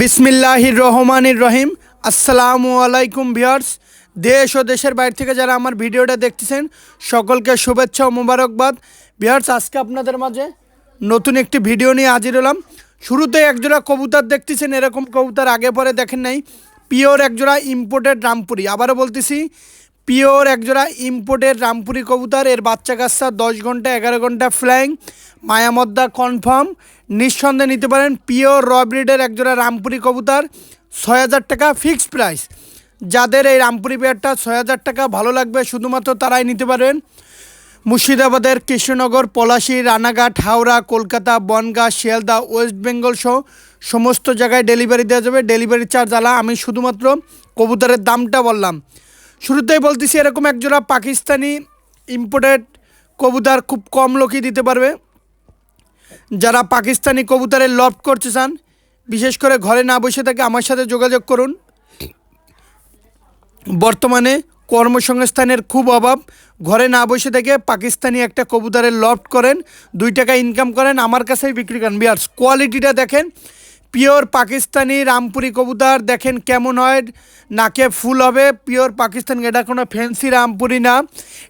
বিসমিল্লাহির রহমানির রহিম। আসসালামু আলাইকুম ভিয়ার্স দেশ ও দেশের বাইরে থেকে যারা আমার ভিডিওটা দেখতেছেন, সকলকে শুভেচ্ছা ও মোবারকবাদ। ভিয়ার্স আজকে আপনাদের মাঝে নতুন একটি ভিডিও নিয়ে হাজির হলাম। শুরুতে একজোড়া কবুতর দেখতেছেন, এরকম কবুতর আগে পরে দেখেন নাই। পিওর একজোড়া ইম্পোর্টেড রামপুরি। আবারও বলতেছি পিওর একজোড়া ইম্পোর্টেড রামপুরি কবুতর, এর বাচ্চা কাচ্চা দশ ঘণ্টা, এগারো ঘণ্টা ফ্লাইং মায়ামদ্দা কনফার্ম নিঃসন্দেহে নিতে পারেন পিওর রব্রিডের ব্রিডের একজোড়া রামপুরি কবুতর, ছয় হাজার টাকা ফিক্সড প্রাইস যাদের এই রামপুরি পেয়ারটা ছয় হাজার টাকা ভালো লাগবে, শুধুমাত্র তারাই নিতে পারবেন মুর্শিদাবাদের কৃষ্ণনগর, পলাশী, রানাঘাট, হাওড়া, কলকাতা, বনগাঁ, শিয়ালদা, ওয়েস্ট বেঙ্গল সহ সমস্ত জায়গায় ডেলিভারি দেওয়া যাবে। ডেলিভারি চার্জ আলা, আমি শুধুমাত্র কবুতরের দামটা বললাম। শুরুতেই বলতেছি এরকম একজোড়া পাকিস্তানি ইম্পোর্টেড কবুতর খুব কম লোকই দিতে পারবে। যারা পাকিস্তানি কবুতরের লফট করতে চান, বিশেষ করে ঘরে না বসে থেকে আমার সাথে যোগাযোগ করুন। বর্তমানে কর্মসংস্থানের খুব অভাব, ঘরে না বসে থেকে পাকিস্তানি একটা কবুতরের লফট করেন, দুই টাকা ইনকাম করেন, আমার কাছেই বিক্রি করেন। বিয়ার্স কোয়ালিটিটা দেখেন পিওর পাকিস্তানি রামপুরি কবুতর, দেখেন কেমন হয়, নাকে ফুল হবে। পিওর পাকিস্তান, এটা কোনো ফ্যান্সি রামপুরি না,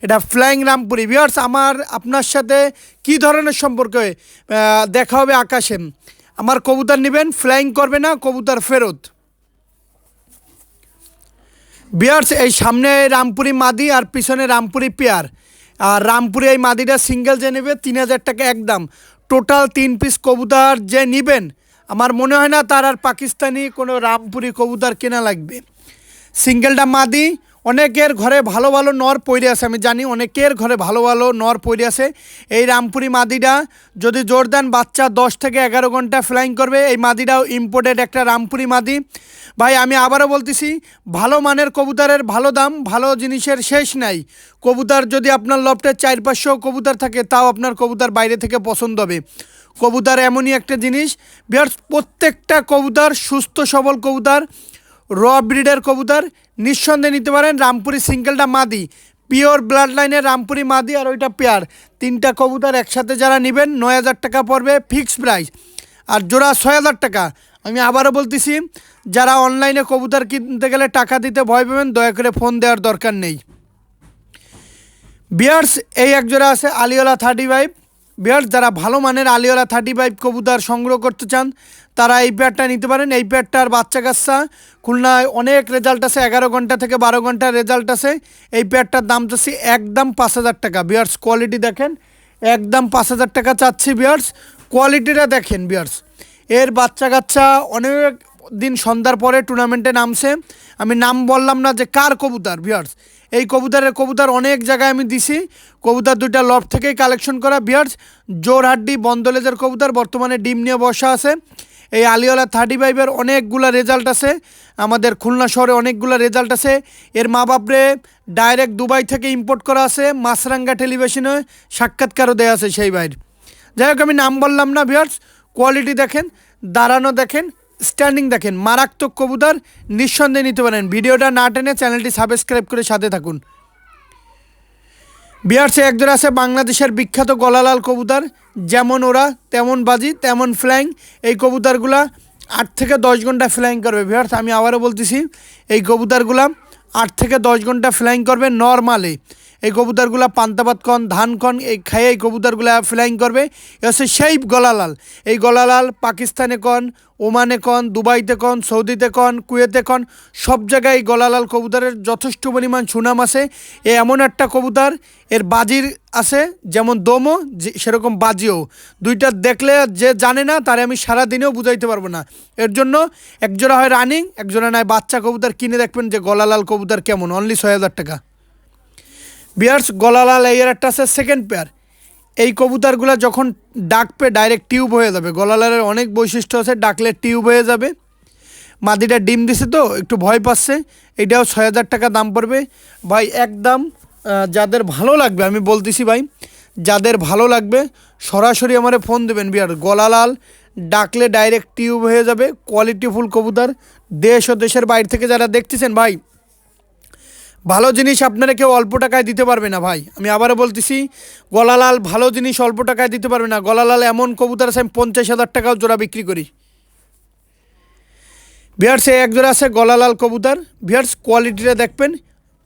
এটা ফ্লাইং রামপুরি। বিয়ার্স আমার, আপনার সাথে কি ধরনের সম্পর্ক? দেখা হবে আকাশে। আমার কবুতর নেবেন ফ্লাইং করবে না, কবুতর ফেরত। বিয়ার্স এই সামনে রামপুরি মাদি আর পিছনে রামপুরি পেয়ার। আর রামপুরি এই মাদিটা সিঙ্গেল যে নেবে, তিন হাজার টাকা একদম। টোটাল তিন পিস কবুতর যে নেবেন আমার মনে হয় না তার আর পাকিস্তানি কোনো রামপুরি কবুতর কেনা লাগবে। সিঙ্গেলটা মাদি, অনেকের ঘরে ভালো ভালো নর পইরে আছে, আমি জানি অনেকের ঘরে ভালো ভালো নর পইরে আছে। এই রামপুরি মাদিটা যদি জোর দেন, বাচ্চা দশ থেকে এগারো ঘণ্টা ফ্লাইং করবে। এই মাদিটাও ইম্পোর্টেড একটা রামপুরি মাদি। ভাই, আমি আবারও বলতেছি, ভালো মানের কবুতরের ভালো দাম, ভালো জিনিসের শেষ নাই। কবুতর যদি আপনার লফটে চার পাঁচশো কবুতর থাকে, তাও আপনার কবুতর বাইরে থেকে পছন্দ হবে। কবুতর এমনই একটা জিনিস। বিহার প্রত্যেকটা কবুতার, সুস্থ, সবল কবুতার, র ব্রিডের কবুতার, নিঃসন্দেহে নিতে পারেন রামপুরি সিঙ্গেলটা মাদি, পিওর ব্লাড লাইনের রামপুরি মাদি আর ওইটা পেয়ার। তিনটা কবুতার একসাথে যারা নেবেন, নয় হাজার টাকা পড়বে ফিক্সড প্রাইস। আর জোড়া ছয় হাজার টাকা। আমি আবারও বলতেছি, যারা অনলাইনে কবুতর কিনতে গেলে টাকা দিতে ভয় পাবেন, দয়া করে ফোন দেওয়ার দরকার নেই। বিয়ার্স, এই এক জোড়া আছে আলিওলা থার্টি ফাইভ। বিয়ার্স যারা ভালো মানের আলিওলা থার্টি ফাইভ কবুতর সংগ্রহ করতে চান, তারা এই পেয়ারটা নিতে পারেন। এই পেয়ারটার বাচ্চা কাচ্চা খুলনায় অনেক রেজাল্ট আছে, এগারো ঘণ্টা থেকে বারো ঘণ্টার রেজাল্ট আছে। এই পেয়ারটার দাম চাচ্ছি একদম পাঁচ হাজার টাকা। বিয়ার্স কোয়ালিটি দেখেন, একদম পাঁচ হাজার টাকা চাচ্ছি বিয়ার্স কোয়ালিটিটা দেখেন বিয়ার্স এর বাচ্চা কাচ্চা অনেক দিন সন্ধ্যার পরে টুর্নামেন্টে নামছে। আমি নাম বললাম না যে কার কবুতর বিয়ার্স এই কবুতরের কবুতর অনেক জায়গায় আমি দিছি। কবুতর দুইটা লফট থেকেই কালেকশন করা। বিয়ার্স জোরহাড্ডি বন্দলেজের কবুতর বর্তমানে ডিম নিয়ে বসা আছে। এই আলিওয়ালা থার্টি ফাইভের অনেকগুলো রেজাল্ট আছে। আমাদের খুলনা শহরে অনেকগুলো রেজাল্ট আছে। এর মা বাপরে ডাইরেক্ট দুবাই থেকে ইম্পোর্ট করা আছে। মাছরাঙ্গা টেলিভিশনে সাক্ষাৎকারও দেওয়া আছে সেই বাইর যাই হোক, আমি নাম বললাম না ভিয়ার্স কোয়ালিটি দেখেন, দাঁড়ানো দেখেন। স্ট্যান্ডিং দেখেন, মারাত্মক কবুতর, নিঃসন্দেহে নিতে পারেন। ভিডিওটা না টেনে চ্যানেলটি সাবস্ক্রাইব করে সাথে থাকুন। বিহারসে একজন আছে, বাংলাদেশের বিখ্যাত গলালাল কবুতর। যেমন ওরা, তেমন বাজি, তেমন ফ্ল্যাং এই কবুতরগুলা আট থেকে দশ ঘণ্টা ফ্ল্যাং করবে। বিহার্স আমি আবারও বলতেছি, এই কবুতরগুলা আট থেকে দশ ঘণ্টা ফ্ল্যাং করবে নর্মালি এই কবুতরগুলা পান্তাবাদ কন, ধান কন, এই খাইয়ে এই কবুতরগুলা ফ্লাইং করবে। এ হচ্ছে সেই গলালাল। এই গলালাল পাকিস্তানে কন, ওমানে কন, দুবাইতে কন, সৌদিতে কন, কুয়েতে কন, সব জায়গায় এই গলালাল কবুতরের যথেষ্ট পরিমাণ সুনাম আছে। এ এমন একটা কবুতর, এর বাজির আছে, যেমন দমও সেরকম বাজিও। দুইটা দেখলে যে জানে না, তারে আমি সারা দিনেও বুঝাইতে পারব না। এর জন্য একজোড়া হয় রানিং, একজোড়া নয় বাচ্চা কবুতর কিনে দেখবেন যে গলালাল কবুতর কেমন অনলি ছয় হাজার টাকা। বিয়ার্স গলালাল এর একটা আছে সেকেন্ড পেয়ার এই কবুতরগুলো যখন ডাকবে ডাইরেক্ট টিউব হয়ে যাবে, গলালালের অনেক বৈশিষ্ট্য আছে, ডাকলে টিউব হয়ে যাবে। মাদিটা ডিম দিছে তো, একটু ভয় পাচ্ছে, এটাও ছয় হাজার টাকা দাম পড়বে। ভাই, একদম যাদের ভালো লাগবে, আমি বলতেছি ভাই, যাদের ভালো লাগবে, সরাসরি আমারে ফোন দেবেন বিয়ার গলালাল ডাকলে ডাইরেক্ট টিউব হয়ে যাবে কোয়ালিটিফুল কবুতর। দেশ ও দেশের বাইরে থেকে যারা দেখতেছেন, ভাই ভালো জিনিস আপনারা কেউ অল্প টাকায় দিতে পারবে না ভাই। আমি আবারও বলতেছি, গলালাল ভালো জিনিস অল্প টাকায় দিতে পারবে না। গলালাল এমন কবুতর আছে, আমি পঞ্চাশ হাজার টাকাও জোড়া বিক্রি করি। ভিয়ার্স এই একজোড়া আছে গলালাল কবুতর। ভিয়ার্স কোয়ালিটিটা দেখবেন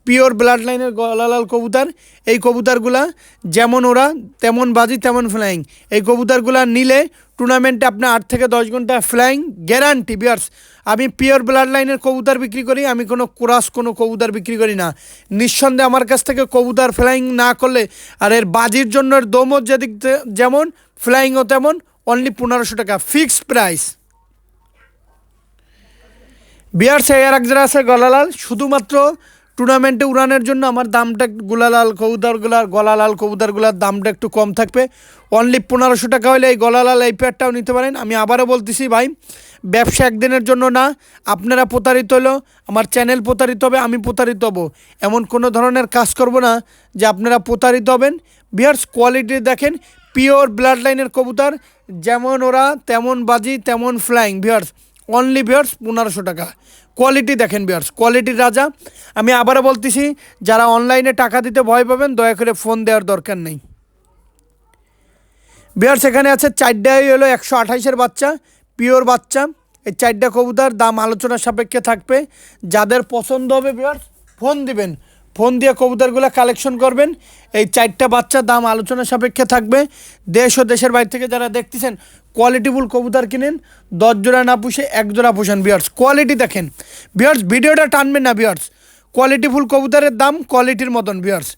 পিওর ব্লাড লাইনের গলালাল কবুতর। এই কবুতরগুলা যেমন ওরা, তেমন বাজি, তেমন ফ্লাইং এই কবুতরগুলা নিলে টুর্নামেন্টে আপনার আট থেকে দশ ঘণ্টা ফ্লাইং গ্যারান্টি বিয়ার্স, আমি পিওর ব্লাড লাইনের কবুতর বিক্রি করি, আমি কোনো কোরাস, কোনো কবুতর বিক্রি করি না। নিঃসন্দেহে আমার কাছ থেকে কবুতর ফ্লাইং না করলে, আর এর বাজির জন্য এর দমও যেদিক যেমন ফ্লাইংও তেমন অনলি পনেরোশো টাকা ফিক্সড প্রাইস বিয়ার্স এর এক যারা আছে, গলালাল, শুধুমাত্র টুর্নামেন্টে উড়ানোর জন্য আমার দামটা গুলালাল কবুতরগুলার গলালাল কবুতরগুলার দামটা একটু কম থাকবে। অনলি পনেরোশো টাকা হলে এই গলালাল এই প্যাডটাও নিতে পারেন। আমি আবারও বলতেছি ভাই, ব্যবসা একদিনের জন্য না, আপনারা প্রতারিত হলো আমার চ্যানেল প্রতারিত হবে, আমি প্রতারিত হব। এমন কোনো ধরনের কাজ করব না যে আপনারা প্রতারিত হবেন। বিয়ার্স কোয়ালিটি দেখেন পিওর ব্লাড লাইনের কবুতর, যেমন ওরা, তেমন বাজি, তেমন ফ্লাইং বিয়ার্স অনলি বিয়ার্স পনেরোশো টাকা। কোয়ালিটি দেখেন বিয়ার্স কোয়ালিটির রাজা। আমি আবারও বলতেছি, যারা অনলাইনে টাকা দিতে ভয় পাবেন, দয়া করে ফোন দেওয়ার দরকার নেই। বিয়ার্স এখানে আছে চারটাই হলো একশো আঠাইশের বাচ্চা পিওর বাচ্চা। এই চারটা কবুতর, দাম আলোচনার সাপেক্ষে থাকবে। যাদের পছন্দ হবে বিয়ার্স ফোন দিবেন। ফোন দিয়ে কবুতরগুলো কালেকশন করবেন। এই চারটা বাচ্চার দাম আলোচনা সাপেক্ষে থাকবে। দেশ ও দেশের বাইরে থেকে যারা দেখতেছেন কোয়ালিটিফুল কবুতর কিনেন, দশ জোড়া না পুষে এক জোড়া পুষেন বিয়ার্স কোয়ালিটি দেখেন। বিয়ার্স ভিডিওটা টানবেন না বিয়ার্স কোয়ালিটিফুল কবুতরের দাম কোয়ালিটির মতন বিয়ার্স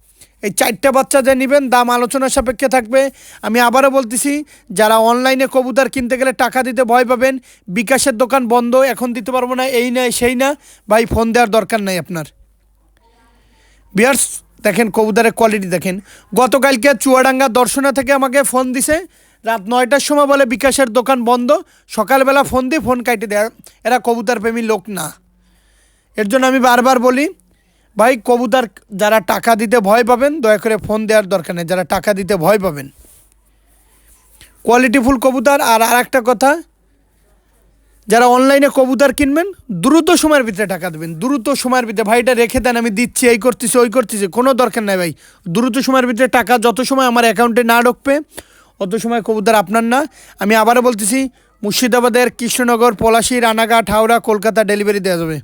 এই চারটা বাচ্চা যে নেবেন, দাম আলোচনা সাপেক্ষে থাকবে। আমি আবারও বলতেছি, যারা অনলাইনে কবুতর কিনতে গেলে টাকা দিতে ভয় পাবেন, বিকাশের দোকান বন্ধ, এখন দিতে পারব না, এই নয় সেই না। ভাই ফোন দেওয়ার দরকার নাই আপনার। বিয়ার্স দেখেন কবুতরের কোয়ালিটি দেখেন। গতকালকে চুয়াডাঙ্গা দর্শনা থেকে আমাকে ফোন দিছে রাত নয়টার সময় বলে বিকাশের দোকান বন্ধ। সকালবেলা ফোন দিয়ে ফোন কাটে দেয়। এরা কবুতর প্রেমী লোক না। এর জন্য আমি বারবার বলি, ভাই, কবুতর যারা টাকা দিতে ভয় পাবেন, দয়া করে ফোন দেওয়ার দরকার নেই। যারা টাকা দিতে ভয় পাবেন। কোয়ালিটিফুল কবুতর আর আর একটা কথা, যারা অনলাইনে কবুতর কিনবেন, দ্রুত সময়ের ভিতরে টাকা দেবেন। দ্রুত সময়ের ভিতরে, ভাই, এটা রেখে দেন, আমি দিচ্ছি, এই করতেছি, ওই করতেছি, কোনো দরকার নাই, ভাই। দ্রুত সময়ের ভিতরে টাকা, যত সময় আমার অ্যাকাউন্টে না ঢুকবে অত সময় কবুতর আপনার না। আমি আবারও বলতেছি, মুর্শিদাবাদের কৃষ্ণনগর, পলাশী, রানাঘাট, হাওড়া, কলকাতা ডেলিভারি দেওয়া যাবে।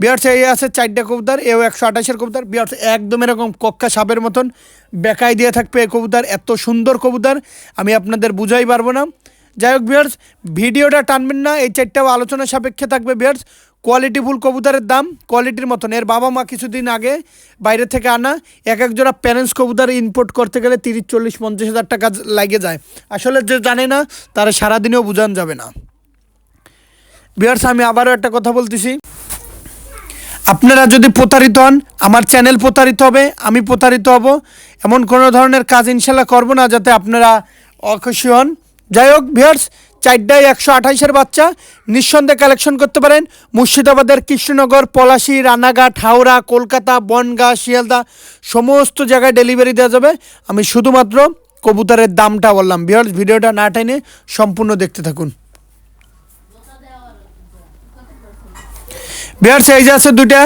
বিয়ার্স এই আছে চারটা কবুতর, এও একশো আঠাশের কবুতর। বিয়ার্স একদম এরকম কক্কা সাপের মতন বেকায় দিয়ে থাকবে এই কবুতর, এত সুন্দর কবুতর, আমি আপনাদের বুঝাই পারব না। যাই হোক বিয়ার্স ভিডিওটা টানবেন না, এই চারটাও আলোচনা সাপেক্ষে থাকবে বিয়ার্স কোয়ালিটিফুল কবুতরের দাম, কোয়ালিটির মতন। এর বাবা মা কিছুদিন আগে বাইরে থেকে আনা, এক এক জোড়া প্যারেন্টস কবুতর ইম্পোর্ট করতে গেলে তিরিশ, চল্লিশ, পঞ্চাশ হাজার টাকা লাগে যায়। আসলে যে জানে না, তারা সারাদিনেও বোঝান যাবে না। বিয়ার্স আমি আবারও একটা কথা বলতেছি। আপনারা যদি প্রতারিত হন, আমার চ্যানেল প্রতারিত হবে, আমি প্রতারিত হব, এমন কোনো ধরনের কাজ ইনশাল্লাহ করব না যাতে আপনারা অখুশি হন। যাই হোক ভিয়ার্স চারটায় একশো আঠাইশের বাচ্চা নিঃসন্দেহে কালেকশন করতে পারেন। মুর্শিদাবাদের কৃষ্ণনগর, পলাশি, রানাঘাট, হাওড়া, কলকাতা, বনগাঁ, শিয়ালদা, সমস্ত জায়গায় ডেলিভারি দেওয়া যাবে। আমি শুধুমাত্র কবুতরের দামটা বললাম। ভিয়ার্স ভিডিওটা না টেনে সম্পূর্ণ দেখতে থাকুন। বিহার্স এই যে আছে দুইটা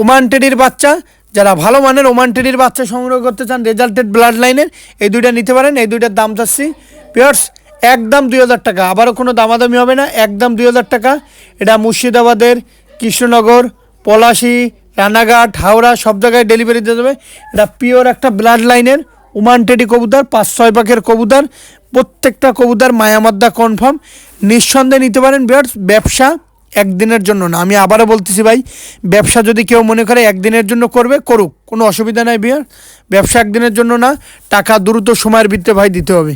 ওমান টেডির বাচ্চা। যারা ভালো মানের ওমান টেডির বাচ্চা সংগ্রহ করতে চান রেজাল্টেড ব্লাড লাইনের এই দুইটা নিতে পারেন, এই দুইটার দাম চাচ্ছি। বিহার্স একদম দুই হাজার টাকা। আবারও কোনো দামাদামি হবে না, একদম দুই হাজার টাকা। এটা মুর্শিদাবাদের কৃষ্ণনগর, পলাশি, রানাঘাট, হাওড়া, সব জায়গায় ডেলিভারি দিয়ে দেবে। এটা পিওর একটা ব্লাড লাইনের ওমান টেডি কবুতর, পাঁচ ছয় পাখের কবুতর, প্রত্যেকটা কবুতর মায়ামাদ্দা কনফার্ম নিঃসন্দেহে নিতে পারেন বিহার্স ব্যবসা একদিনের জন্য না। আমি আবারও বলতেছি ভাই, ব্যবসা যদি কেউ মনে করে একদিনের জন্য করবে, করুক। কোনো অসুবিধা নাই বিয়ার ব্যবসা একদিনের জন্য না। টাকা দ্রুত সময়ের ভিত্তিতে ভাই দিতে হবে।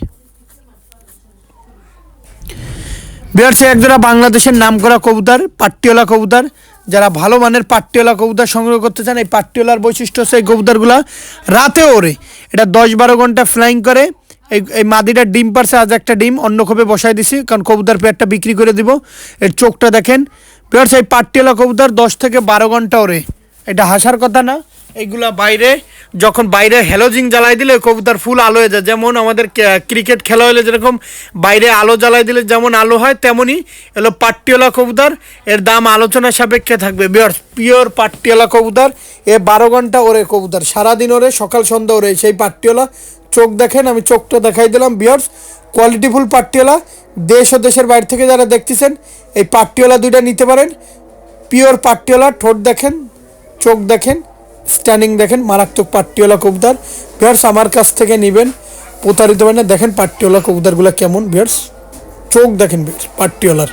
বিহার সে একজোড়া বাংলাদেশের নাম করা কবুতর, পাট্টিওলা কবুতর। যারা ভালো মানের পাট্টিওলা কবুতর সংগ্রহ করতে চান, এই পাট্টিওলার বৈশিষ্ট্য হচ্ছে এই কবুতরগুলা রাতে ওড়ে। এটা দশ বারো ঘণ্টা ফ্লাইং করে। এই এই মাদিটা ডিম পারছে, আজ একটা ডিম, অন্য খোপে বসাই দিছি, কারণ কবুতর পেয়ারটা বিক্রি করে দিব। এর চোখটা দেখেন। পেয়ার এই পাট্টিওলা কবুতর দশ থেকে বারো ঘণ্টা ওড়ে। এটা হাসার কথা না। এইগুলা বাইরে, যখন বাইরে হ্যালোজিং জ্বালাই দিলে কবুতর ফুল আলো হয়ে যায়। যেমন আমাদের ক্রিকেট খেলা হলে যেরকম বাইরে আলো জ্বালাই দিলে যেমন আলো হয় তেমনই এলো পাট্টিওলা কবুতর, এর দাম আলোচনা সাপেক্ষে থাকবে। বিয়ার পিওর পাট্টিওলা কবুতর, এ বারো ঘণ্টা ওরে কবুতর। সারাদিন ওরে, সকাল, সন্ধ্যা ওরে, সেই পাট্টিওলা। চোখ দেখেন, আমি চোখটা দেখাই দিলাম। বিয়ার্স কোয়ালিটিফুল পাট্টিওলা। দেশ ও দেশের বাইরে থেকে যারা দেখতেছেন, এই পাট্টিওলা দুইটা নিতে পারেন। পিওর পাট্টিওলা, ঠোঁট দেখেন, চোখ দেখেন। স্ট্যান্ডিং দেখেন, মারাত্মক পাট্টিওলা কবুতর। বিয়ার্স আমার কাছ থেকে নেবেন, প্রতারিত মানে দেখেন পাট্টিওলা কবুতরগুলো কেমন বিয়ার্স চোখ দেখেন বিয়ার্স পাট্টিওলার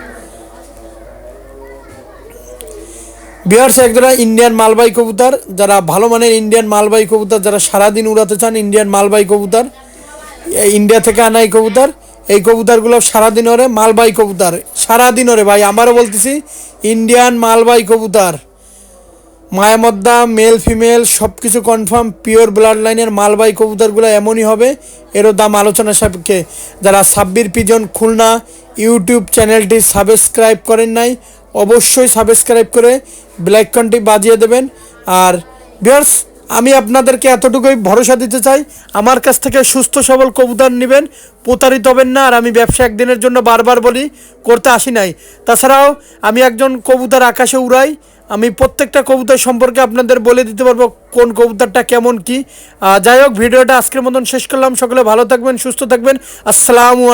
বিহার্স একজোড়া ইন্ডিয়ান মালবাই কবুতর। যারা ভালো মানের ইন্ডিয়ান মালবাই কবুতর, যারা সারাদিন উড়াতে চান ইন্ডিয়ান মালবাই কবুতর ইন্ডিয়া থেকে আনা এই কবুতর। এই কবুতরগুলো সারাদিন ওরে মালবাই কবুতর। সারাদিন ওরে ভাই, আমারও বলতেছি ইন্ডিয়ান মালবাই কবুতর। মায়ামদ্দা মেল ফিমেল সব কিছু কনফার্ম পিওর ব্লাড লাইনের মালবাই কবুতরগুলো এমনই হবে। এরও দাম আলোচনা সাপেক্ষে। যারা সাব্বির পিজন খুলনা ইউটিউব চ্যানেলটি সাবস্ক্রাইব করেন নাই, অবশ্যই সাবস্ক্রাইব করে ব্ল্যাক কনটি বাজিয়ে দেবেন। আর বিয়ার্স আমি আপনাদেরকে এতটুকুই ভরসা দিতে চাই, আমার কাছ থেকে সুস্থ সবল কবুতর নেবেন, প্রতারিত হবেন না। আর আমি ব্যবসা একদিনের জন্য বারবার বলি, করতে আসি নাই। তাছাড়াও, আমি একজন কবুতর আকাশে উড়াই আমি প্রত্যেকটা কবুতর সম্পর্কে আপনাদের বলে দিতে পারব কোন কবুতরটা কেমন কি। যাই হোক, ভিডিওটা আজকের মতন শেষ করলাম। সকলে ভালো থাকবেন, সুস্থ থাকবেন। আসসালামু